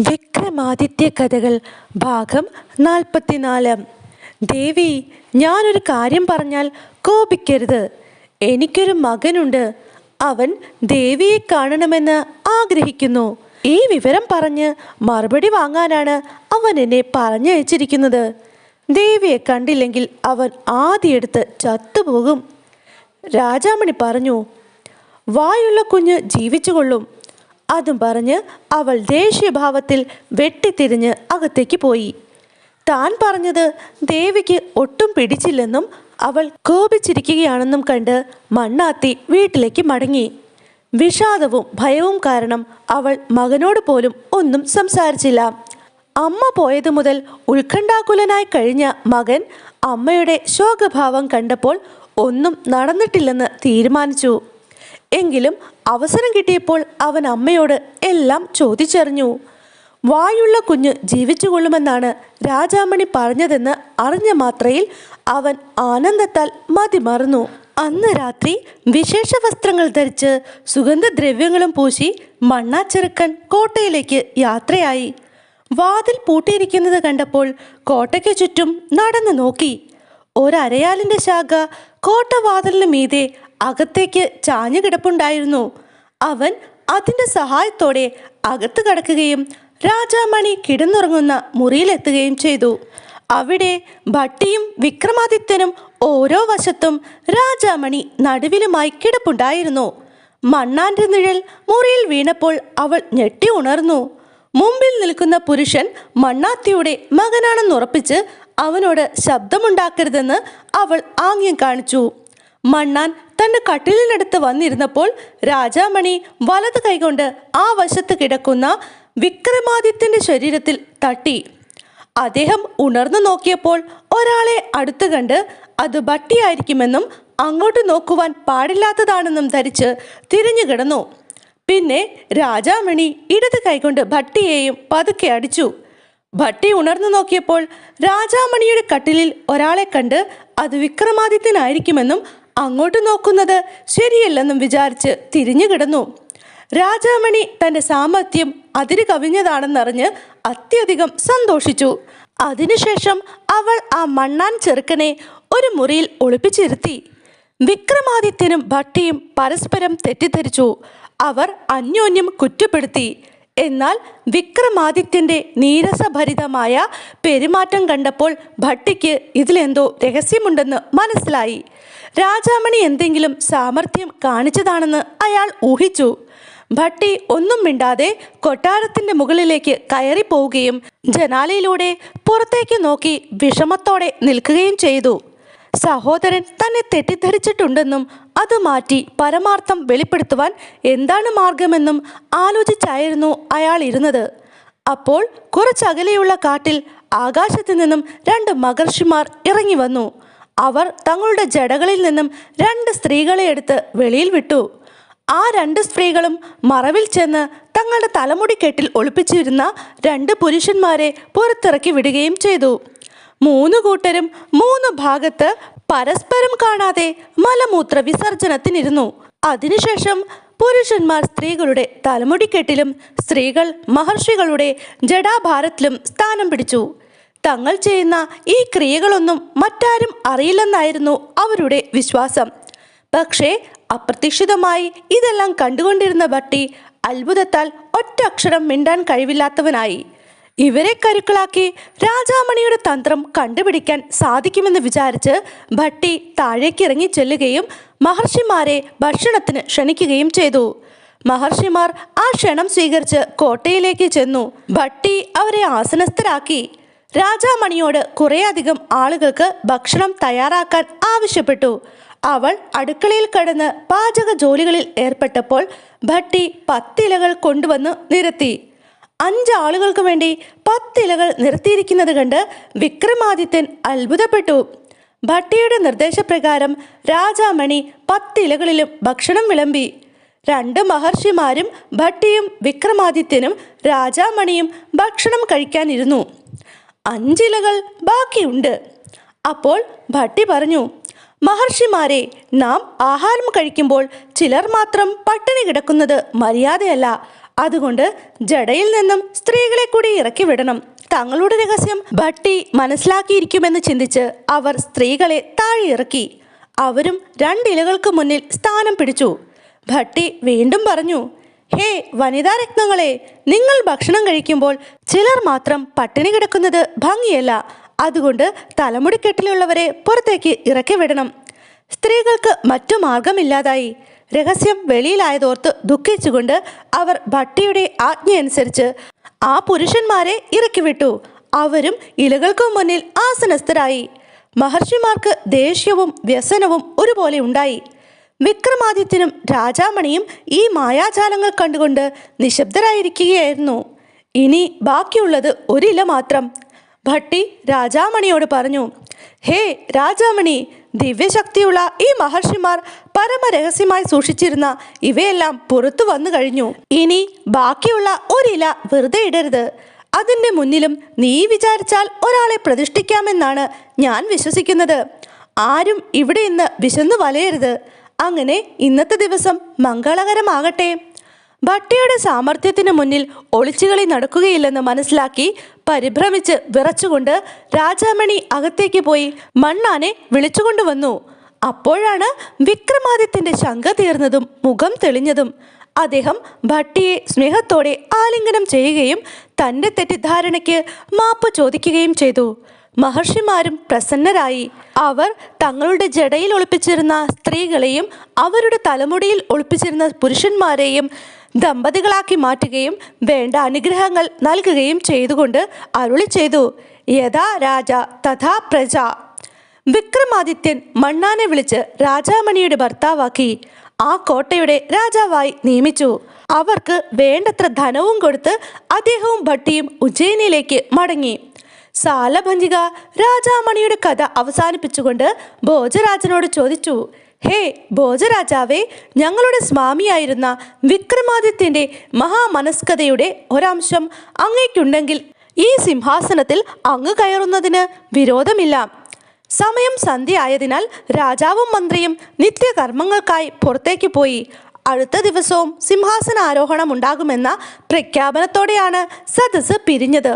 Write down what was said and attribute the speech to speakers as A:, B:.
A: വിക്രമാദിത്യ കഥകൾ ഭാഗം നാൽപ്പത്തിനാല്. ദേവി ഞാനൊരു കാര്യം പറഞ്ഞാൽ കോപിക്കരുത്. എനിക്കൊരു മകനുണ്ട്. അവൻ ദേവിയെ കാണണമെന്ന് ആഗ്രഹിക്കുന്നു. ഈ വിവരം പറഞ്ഞ് മറുപടി വാങ്ങാനാണ് അവൻ എന്നെ പറഞ്ഞയച്ചിരിക്കുന്നത്. ദേവിയെ കണ്ടില്ലെങ്കിൽ അവൻ ആദ്യെടുത്ത് ചത്തുപോകും. രാജാമണി പറഞ്ഞു വായുള്ള കുഞ്ഞ് ജീവിച്ചുകൊള്ളും. അതും പറഞ്ഞ് അവൾ ദേഷ്യഭാവത്തിൽ വെട്ടിത്തിരിഞ്ഞ് അകത്തേക്ക് പോയി. താൻ പറഞ്ഞത് ദേവിക്ക് ഒട്ടും പിടിച്ചില്ലെന്നും അവൾ കോപിച്ചിരിക്കുകയാണെന്നും കണ്ട് മണ്ണാത്തി വീട്ടിലേക്ക് മടങ്ങി. വിഷാദവും ഭയവും കാരണം അവൾ മകനോട് പോലും ഒന്നും സംസാരിച്ചില്ല. അമ്മ പോയതു മുതൽ ഉത്കണ്ഠാകുലനായി കഴിഞ്ഞ മകൻ അമ്മയുടെ ശോകഭാവം കണ്ടപ്പോൾ ഒന്നും നടന്നിട്ടില്ലെന്ന് തീരുമാനിച്ചു. എങ്കിലും അവസരം കിട്ടിയപ്പോൾ അവൻ അമ്മയോട് എല്ലാം ചോദിച്ചറിഞ്ഞു. വായുള്ള കുഞ്ഞ് ജീവിച്ചുകൊള്ളുമെന്നാണ് രാജാമണി പറഞ്ഞതെന്ന് അറിഞ്ഞ മാത്രയിൽ അവൻ ആനന്ദത്താൽ മതിമറന്നു. അന്ന് രാത്രി വിശേഷ വസ്ത്രങ്ങൾ ധരിച്ച് സുഗന്ധദ്രവ്യങ്ങളും പൂശി മണ്ണാച്ചെറുക്കൻ കോട്ടയിലേക്ക് യാത്രയായി. വാതിൽ പൂട്ടിയിരിക്കുന്നത് കണ്ടപ്പോൾ കോട്ടയ്ക്ക് ചുറ്റും നടന്നു നോക്കി. ഒരരയാലിന്റെ ശാഖ കോട്ടവാതിലിന് മീതെ അകത്തേക്ക് ചാഞ്ഞു കിടപ്പുണ്ടായിരുന്നു. അവൻ അതിന്റെ സഹായത്തോടെ അകത്ത് കടക്കുകയും രാജാമണി കിടന്നുറങ്ങുന്ന മുറിയിലെത്തുകയും ചെയ്തു. അവിടെ ഭട്ടിയും വിക്രമാദിത്യനും ഓരോ വശത്തും രാജാമണി നടുവിലുമായി കിടപ്പുണ്ടായിരുന്നു. മണ്ണാന്റെ നിഴൽ മുറിയിൽ വീണപ്പോൾ അവൾ ഞെട്ടി ഉണർന്നു. മുമ്പിൽ നിൽക്കുന്ന പുരുഷൻ മണ്ണാത്തിയുടെ മകനാണെന്നുറപ്പിച്ച് അവനോട് ശബ്ദമുണ്ടാക്കരുതെന്ന് അവൾ ആംഗ്യം കാണിച്ചു. മണ്ണാൻ തന്റെ കട്ടിലിനടുത്ത് വന്നിരുന്നപ്പോൾ രാജാമണി വലത് കൈകൊണ്ട് ആ വശത്ത് കിടക്കുന്ന വിക്രമാദിത്യന്റെ ശരീരത്തിൽ തട്ടി. അദ്ദേഹം ഉണർന്നു നോക്കിയപ്പോൾ ഒരാളെ അടുത്ത് കണ്ട് അത് ഭട്ടിയായിരിക്കുമെന്നും അങ്ങോട്ട് നോക്കുവാൻ പാടില്ലാത്തതാണെന്നും ധരിച്ച് തിരിഞ്ഞു കിടന്നു. പിന്നെ രാജാമണി ഇടത് കൈകൊണ്ട് ഭട്ടിയെയും പതുക്കെ അടിച്ചു. ഭട്ടി ഉണർന്നു നോക്കിയപ്പോൾ രാജാമണിയുടെ കട്ടിലിൽ ഒരാളെ കണ്ട് അത് വിക്രമാദിത്യനായിരിക്കുമെന്നും അങ്ങോട്ട് നോക്കുന്നത് ശരിയല്ലെന്നും വിചാരിച്ച് തിരിഞ്ഞു കിടന്നു. രാജാമണി തന്റെ സാമർത്ഥ്യം അതിര് കവിഞ്ഞതാണെന്നറിഞ്ഞ് അത്യധികം സന്തോഷിച്ചു. അതിനുശേഷം അവൾ ആ മണ്ണാൻ ചെറുക്കനെ ഒരു മുറിയിൽ ഒളിപ്പിച്ചിരുത്തി. വിക്രമാദിത്യനും ഭട്ടിയും പരസ്പരം തെറ്റിദ്ധരിച്ചു. അവർ അന്യോന്യം കുറ്റപ്പെടുത്തി. എന്നാൽ വിക്രമാദിത്യന്റെ നീരസഭരിതമായ പെരുമാറ്റം കണ്ടപ്പോൾ ഭട്ടിക്ക് ഇതിലെന്തോ രഹസ്യമുണ്ടെന്ന് മനസ്സിലായി. രാജാമണി എന്തെങ്കിലും സാമർഥ്യം കാണിച്ചതാണെന്ന് അയാൾ ഊഹിച്ചു. ഭട്ടി ഒന്നും മിണ്ടാതെ കൊട്ടാരത്തിന്റെ മുകളിലേക്ക് കയറി പോവുകയും ജനാലയിലൂടെ പുറത്തേക്ക് നോക്കി വിഷമത്തോടെ നിൽക്കുകയും ചെയ്തു. സഹോദരൻ തന്നെ തെറ്റിദ്ധരിച്ചിട്ടുണ്ടെന്നും അത് മാറ്റി പരമാർത്ഥം വെളിപ്പെടുത്തുവാൻ എന്താണ് മാർഗമെന്നും ആലോചിച്ചായിരുന്നു അയാൾ ഇരുന്നത്. അപ്പോൾ കുറച്ചകലെയുള്ള കാട്ടിൽ ആകാശത്തു നിന്നും രണ്ട് മഹർഷിമാർ ഇറങ്ങി വന്നു. അവർ തങ്ങളുടെ ജടകളിൽ നിന്നും രണ്ട് സ്ത്രീകളെ എടുത്ത് വെളിയിൽ വിട്ടു. ആ രണ്ട് സ്ത്രീകളും മറവിൽ ചെന്ന് തങ്ങളുടെ തലമുടി കെട്ടിൽ ഒളിപ്പിച്ചിരുന്ന രണ്ട് പുരുഷന്മാരെ പുറത്തിറക്കി വിടുകയും ചെയ്തു. മൂന്ന് കൂട്ടരും മൂന്ന് ഭാഗത്ത് പരസ്പരം കാണാതെ മലമൂത്ര വിസർജനത്തിനിരുന്നു. അതിനുശേഷം പുരുഷന്മാർ സ്ത്രീകളുടെ തലമുടിക്കെട്ടിലും സ്ത്രീകൾ മഹർഷികളുടെ ജഡാഭാരത്തിലും സ്ഥാനം പിടിച്ചു. തങ്ങൾ ചെയ്യുന്ന ഈ ക്രിയകളൊന്നും മറ്റാരും അറിയില്ലെന്നായിരുന്നു അവരുടെ വിശ്വാസം. പക്ഷേ അപ്രതീക്ഷിതമായി ഇതെല്ലാം കണ്ടുകൊണ്ടിരുന്ന ഭട്ടി അത്ഭുതത്താൽ ഒറ്റ അക്ഷരം മിണ്ടാൻ കഴിവില്ലാത്തവനായി. ഇവരെ കരുക്കളാക്കി രാജാമണിയുടെ തന്ത്രം കണ്ടുപിടിക്കാൻ സാധിക്കുമെന്ന് വിചാരിച്ച് ഭട്ടി താഴേക്കിറങ്ങി ചെല്ലുകയും മഹർഷിമാരെ ഭക്ഷണത്തിന് ക്ഷണിക്കുകയും ചെയ്തു. മഹർഷിമാർ ആ ക്ഷണം സ്വീകരിച്ച് കോട്ടയിലേക്ക് ചെന്നു. ഭട്ടി അവരെ ആസനസ്ഥരാക്കി. രാജാമണിയോട് കുറേയധികം ആളുകൾക്ക് ഭക്ഷണം തയ്യാറാക്കാൻ ആവശ്യപ്പെട്ടു. അവൾ അടുക്കളയിൽ കടന്ന് പാചക ജോലികളിൽ ഏർപ്പെട്ടപ്പോൾ ഭട്ടി പത്തിലകൾ കൊണ്ടുവന്ന് നിരത്തി. അഞ്ച് ആളുകൾക്ക് വേണ്ടി പത്തിലകൾ നിർത്തിയിരിക്കുന്നത് കണ്ട് വിക്രമാദിത്യൻ അത്ഭുതപ്പെട്ടു. ഭട്ടിയുടെ നിർദ്ദേശപ്രകാരം രാജാമണി പത്തിലകളിലും ഭക്ഷണം വിളമ്പി. രണ്ട് മഹർഷിമാരും ഭട്ടിയും വിക്രമാദിത്യനും രാജാമണിയും ഭക്ഷണം കഴിക്കാനിരുന്നു. അഞ്ചിലകൾ ബാക്കിയുണ്ട്. അപ്പോൾ ഭട്ടി പറഞ്ഞു മഹർഷിമാരെ നാം ആഹാരം കഴിക്കുമ്പോൾ ചിലർ മാത്രം പട്ടിണി കിടക്കുന്നത് മര്യാദയല്ല. അതുകൊണ്ട് ജടയിൽ നിന്നും സ്ത്രീകളെ കൂടി ഇറക്കി വിടണം. തങ്ങളുടെ രഹസ്യം ഭട്ടി മനസ്സിലാക്കിയിരിക്കുമെന്ന് ചിന്തിച്ച് അവർ സ്ത്രീകളെ താഴെ ഇറക്കി. അവരും രണ്ടിലകൾക്ക് മുന്നിൽ സ്ഥാനം പിടിച്ചു. ഭട്ടി വീണ്ടും പറഞ്ഞു ഹേ വനിതാ രത്നങ്ങളെ നിങ്ങൾ ഭക്ഷണം കഴിക്കുമ്പോൾ ചിലർ മാത്രം പട്ടിണി കിടക്കുന്നത് ഭംഗിയല്ല. അതുകൊണ്ട് തലമുടിക്കെട്ടിലുള്ളവരെ പുറത്തേക്ക് ഇറക്കി വിടണം. സ്ത്രീകൾക്ക് മറ്റു മാർഗമില്ലാതായി രഹസ്യം വെളിയിലായതോർത്ത് ദുഃഖിച്ചുകൊണ്ട് അവർ ഭട്ടിയുടെ ആജ്ഞയനുസരിച്ച് ആ പുരുഷന്മാരെ ഇറക്കിവിട്ടു. അവരും ഇലകൾക്കു മുന്നിൽ ആസനസ്ഥരായി. മഹർഷിമാർക്ക് ദേഷ്യവും വ്യസനവും ഒരുപോലെ ഉണ്ടായി. വിക്രമാദിത്യനും രാജാമണിയും ഈ മായാജാലങ്ങൾ കണ്ടുകൊണ്ട് നിശബ്ദരായിരിക്കുകയായിരുന്നു. ഇനി ബാക്കിയുള്ളത് ഒരില മാത്രം. ഭട്ടി രാജാമണിയോട് പറഞ്ഞു ഹേ രാജാമണി ദിവ്യശക്തിയുള്ള ഈ മഹർഷിമാർ പരമരഹസ്യമായി സൂക്ഷിച്ചിരുന്ന ഇവയെല്ലാം പുറത്തു വന്നു കഴിഞ്ഞു. ഇനി ബാക്കിയുള്ള ഒരില വെറുതെ ഇടരുത്. അതിന്റെ മുന്നിലും നീ വിചാരിച്ചാൽ ഒരാളെ പ്രതിഷ്ഠിക്കാമെന്നാണ് ഞാൻ വിശ്വസിക്കുന്നത്. ആരും ഇവിടെ ഇന്ന് വിശന്നു വലയരുത്. അങ്ങനെ ഇന്നത്തെ ദിവസം മംഗളകരമാകട്ടെ. ഭട്ടിയുടെ സാമർഥ്യത്തിന് മുന്നിൽ ഒളിച്ചുകളി നടക്കുകയില്ലെന്ന് മനസ്സിലാക്കി പരിഭ്രമിച്ച് വിറച്ചുകൊണ്ട് രാജാമണി അകത്തേക്ക് പോയി മണ്ണാനെ വിളിച്ചുകൊണ്ടുവന്നു അപ്പോഴാണ് വിക്രമാദിത്യന്റെ ശങ്ക തീർന്നതും മുഖം തെളിഞ്ഞതും. അദ്ദേഹം ഭട്ടിയെ സ്നേഹത്തോടെ ആലിംഗനം ചെയ്യുകയും തന്റെ തെറ്റിദ്ധാരണയ്ക്ക് മാപ്പ് ചോദിക്കുകയും ചെയ്തു. മഹർഷിമാരും പ്രസന്നരായി. അവർ തങ്ങളുടെ ജടയിൽ ഒളിപ്പിച്ചിരുന്ന സ്ത്രീകളെയും അവരുടെ തലമുടിയിൽ ഒളിപ്പിച്ചിരുന്ന പുരുഷന്മാരെയും ദമ്പതികളാക്കി മാറ്റുകയും വേണ്ട അനുഗ്രഹങ്ങൾ നൽകുകയും ചെയ്തുകൊണ്ട് അരുളി ചെയ്തു. യഥാ രാജ തഥാ പ്രജ. വിക്രമാദിത്യൻ മണ്ണാനെ വിളിച്ച് രാജാമണിയുടെ ഭർത്താവാക്കി. ആ കോട്ടയുടെ രാജാവായി നിയമിച്ചു. അവർക്ക് വേണ്ടത്ര ധനവും കൊടുത്ത് അദ്ദേഹവും ഭട്ടിയും ഉജ്ജയിനിയിലേക്ക് മടങ്ങി. സാലഭഞ്ചിക രാജാമണിയുടെ കഥ അവസാനിപ്പിച്ചുകൊണ്ട് ഭോജരാജനോട് ചോദിച്ചു. ഹേ ഭോജരാജാവേ ഞങ്ങളുടെ സ്വാമിയായിരുന്ന വിക്രമാദിത്യന്റെ മഹാമനസ്കതയുടെ ഒരംശം അങ്ങേക്കുണ്ടെങ്കിൽ ഈ സിംഹാസനത്തിൽ അങ്ങ് കയറുന്നതിന് വിരോധമില്ല. സമയം സന്ധ്യയായതിനാൽ രാജാവും മന്ത്രിയും നിത്യകർമ്മങ്ങൾക്കായി പുറത്തേക്ക് പോയി. അടുത്ത ദിവസവും സിംഹാസനാരോഹണം ഉണ്ടാകുമെന്ന പ്രഖ്യാപനത്തോടെയാണ് സദസ് പിരിഞ്ഞത്.